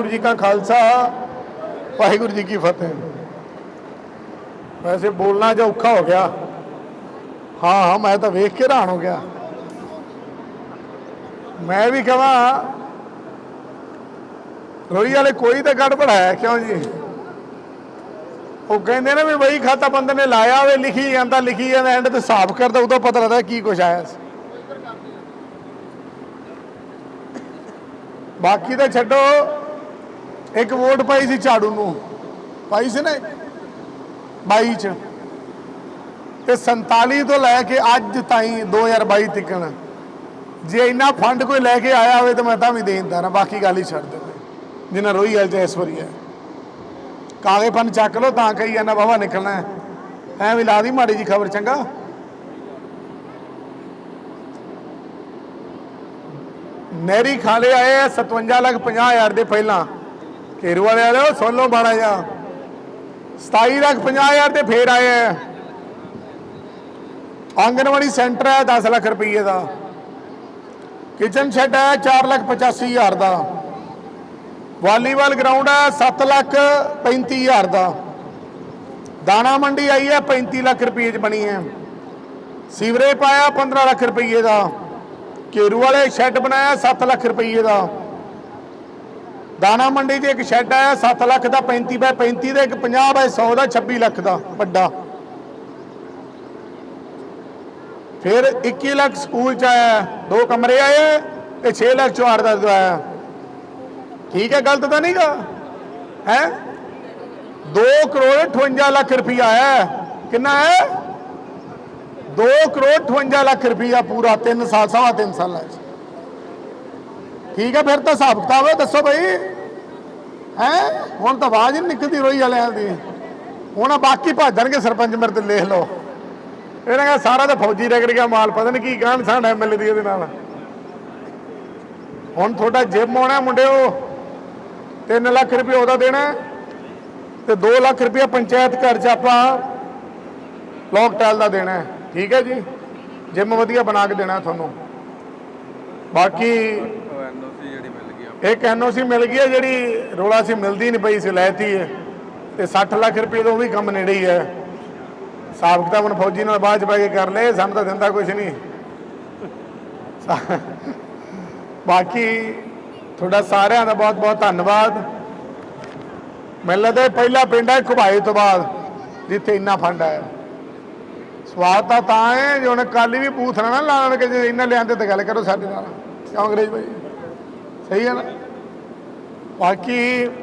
ਵਾਹਿਗੁਰੂ ਜੀ ਕਾ ਖਾਲਸਾ, ਵਾਹਿਗੁਰੂ ਜੀ ਕੀ ਫਤਿਹ। ਵੈਸੇ ਬੋਲਣਾ ਜਿਹਾ ਔਖਾ ਹੋ ਗਿਆ। ਹਾਂ ਹਾਂ, ਮੈਂ ਤਾਂ ਵੇਖ ਕੇ ਹੈਰਾਨ ਹੋ ਗਿਆ। ਮੈਂ ਵੀ ਕਹਾਂ, ਰੋਈ ਵਾਲੇ ਕੋਈ ਤਾਂ ਗੜਬੜ ਹੈ, ਕਿਉਂ ਜੀ? ਉਹ ਕਹਿੰਦੇ ਨੇ ਵੀ ਬਈ ਖਾਤਾ ਬੰਦੇ ਨੇ ਲਾਇਆ ਹੋਵੇ ਲਿਖੀ ਜਾਂਦਾ ਲਿਖੀ ਜਾਂਦਾ ਐਂਡ ਤੇ ਹਿਸਾਬ ਕਰਦਾ ਉਦੋਂ ਪਤਾ ਲੱਗਦਾ ਕੀ ਕੁਛ ਆਇਆ ਸੀ। ਬਾਕੀ ਤਾਂ ਛੱਡੋ। ਇੱਕ ਵੋਟ ਪਾਈ ਸੀ ਝਾੜੂ ਨੂੰ। ਪਾਈ ਸੀ ਨਾ? 22 ਚ। ਤੇ 47 ਤੋਂ ਲੈ ਕੇ ਅੱਜ ਤਾਈਂ 2022 ਤੱਕਣ ਜੇ ਇੰਨਾ ਫੰਡ ਕੋਈ ਲੈ ਕੇ ਆਇਆ ਹੋਵੇ ਤਾਂ ਮੈਂ ਤਾਂ ਵੀ ਦੇ ਦਿੰਦਾ ਨਾ, ਬਾਕੀ ਗੱਲ ਹੀ ਛੱਡ ਦਿੰਦੇ। ਜਿੰਨਾ ਰੋਈ ਹਾਲ ਚ ਇਸ ਵਾਰੀ ਹੈ। ਕਾਗਜ਼ ਪੰਨ ਚੱਕ ਲੋ ਤਾਂ ਕਹੀ ਜਾਂਦਾ ਬਾਬਾ ਨਿਕਲਣਾ ਹੈ। ਵੀ ਲਾ ਦੀ ਮਾੜੀ ਜੀ ਖਬਰ, ਚੰਗਾ। ਨਹਿਰੀ ਖਾਲੇ ਆਏ ਆ 57 ਲੱਖ 50 ਹਜ਼ਾਰ ਦੇ ਪਹਿਲਾਂ। ਘੇਰੂ ਵਾਲੇ ਵਾਲੇ ਉਹ ਸੁਣ ਲਓ ਬਾੜਾ ਜਾ 27 ਲੱਖ 50 ਹਜ਼ਾਰ ਦੇ ਫੇਰ ਆਏ ਆ। ਆਂਗਨਵਾੜੀ ਸੈਂਟਰ ਹੈ 10 ਲੱਖ ਰੁਪਏ ਦਾ। ਕਿਚਨ ਸ਼ੈੱਡ ਹੈ 4 ਲੱਖ 85 ਹਜ਼ਾਰ ਦਾ। ਵਾਲੀਬਾਲ ਗਰਾਊਂਡ ਹੈ 7 ਲੱਖ 35 ਹਜ਼ਾਰ ਦਾ। ਦਾਣਾ ਮੰਡੀ ਆਈ ਹੈ 35 ਲੱਖ ਰੁਪਏ ਚ ਬਣੀ ਹੈ। ਸੀਵਰੇਜ ਪਾਇਆ 15 ਲੱਖ ਰੁਪਏ ਦਾ। ਕੇਰੂ ਵਾਲੇ ਸ਼ੈੱਡ ਬਣਾਇਆ 7 ਲੱਖ ਰੁਪਏ ਦਾ। ਦਾਣਾ ਮੰਡੀ 'ਚ ਇੱਕ ਸ਼ੈੱਡ ਆਇਆ 7 ਲੱਖ ਦਾ 35 ਬਾਏ 35 ਦਾ, ਇੱਕ 50 ਬਾਏ 100 ਦਾ 26 ਲੱਖ ਦਾ ਵੱਡਾ। ਫਿਰ 21 ਲੱਖ ਸਕੂਲ 'ਚ ਆਇਆ, ਦੋ ਕਮਰੇ ਆਏ ਤੇ 6 ਲੱਖ ਚੁਆਰ ਦਾ ਆਇਆ ਠੀਕ ਹੈ, ਗਲਤ ਤਾਂ ਨਹੀਂਗਾ? ਹੈ? 2 ਕਰੋੜ 58 ਲੱਖ ਰੁਪਈਆ ਆਇਆ। ਕਿੰਨਾ ਹੈ? 2 ਕਰੋੜ 58 ਲੱਖ ਰੁਪਈਆ ਪੂਰਾ 3 ਸਾਲ, ਸਵਾ 3 ਸਾਲਾਂ ਚ। ਠੀਕ ਹੈ, ਫਿਰ ਤਾਂ ਹਿਸਾਬ ਕਿਤਾਬ ਹੈ, ਦੱਸੋ ਭਾਈ ਹੈ? ਹੁਣ ਤਾਂ ਆਵਾਜ਼ ਨਹੀਂ ਨਿਕਲਦੀ ਰੋਈ ਵਾਲਿਆਂ ਦੀ। ਹੁਣ ਬਾਕੀ ਭਾਜਣਗੇ ਸਰਪੰਚ ਮੇਰੇ ਤੇ ਲਿਖ ਲਓ। ਇਹਨਾਂ ਦਾ ਸਾਰਾ ਤਾਂ ਫੌਜੀ ਰਗੜ ਗਿਆ ਮਾਲ, ਪਤਾ ਨਹੀਂ ਕੀ ਕਹਿਣ ਸਾਡਾ ਐਮਐਲਏ ਦੀ ਇਹਦੇ ਨਾਲ। ਹੁਣ ਤੁਹਾਡਾ ਜਿਮ ਆਉਣਾ ਮੁੰਡਿਓ 3 ਲੱਖ ਰੁਪਏ ਉਹਦਾ ਦੇਣਾ ਤੇ 2 ਲੱਖ ਰੁਪਏ ਪੰਚਾਇਤ ਘਰ ਚ ਆਪਾਂ ਲੋਕ ਟੈਲ ਦਾ ਦੇਣਾ ਠੀਕ ਹੈ ਜੀ? ਜਿਮ ਵਧੀਆ ਬਣਾ ਕੇ ਦੇਣਾ ਤੁਹਾਨੂੰ। ਬਾਕੀ ਉਹ ਐਨਓਸੀ ਜਿਹੜੀ ਮਿਲ ਗਈ ਆ ਇੱਕ ਐਨਓਸੀ ਮਿਲ ਗਈ ਹੈ ਜਿਹੜੀ ਰੋਲਾ ਸੀ, ਮਿਲਦੀ ਨਹੀਂ ਪਈ ਸੀ, ਲੈਤੀ ਹੈ। ਤੇ 60 ਲੱਖ ਰੁਪਏ ਤੋਂ ਵੀ ਕੰਮ ਨੇੜੇ ਹੀ ਹੈ। ਹਿਸਾਬ ਕਿਤਾਬ ਹੁਣ ਫੌਜੀ ਨਾਲ ਬਾਅਦ ਚ ਬੈ ਕੇ ਕਰ ਲਏ, ਸਾਨੂੰ ਤਾਂ ਦਿੰਦਾ ਕੁਝ ਨਹੀਂ। ਬਾਕੀ ਤੁਹਾਡਾ ਸਾਰਿਆਂ ਦਾ ਬਹੁਤ ਬਹੁਤ ਧੰਨਵਾਦ। ਮੈਨੂੰ ਲੱਗਦਾ ਪਹਿਲਾ ਪਿੰਡ ਹੈ ਘੁਬਾਏ ਤੋਂ ਬਾਅਦ, ਜਿੱਥੇ ਇੰਨਾ ਫੰਡ ਆਇਆ। ਸਵਾਦ ਤਾਂ ਤਾਂ ਹੈ, ਜੇ ਹੁਣ ਕੱਲ ਵੀ ਬੂਥ ਨਾ ਲਾਣ, ਕੇ ਜੇ ਇੰਨਾ ਲਿਆਂਦੇ ਤਾਂ ਗੱਲ ਕਰੋ ਸਾਡੇ ਨਾਲ। ਕਿਉਂ ਅੰਗਰੇਜ਼ ਭਾਈ ਸਹੀ ਹੈ ਨਾ ਬਾਕੀ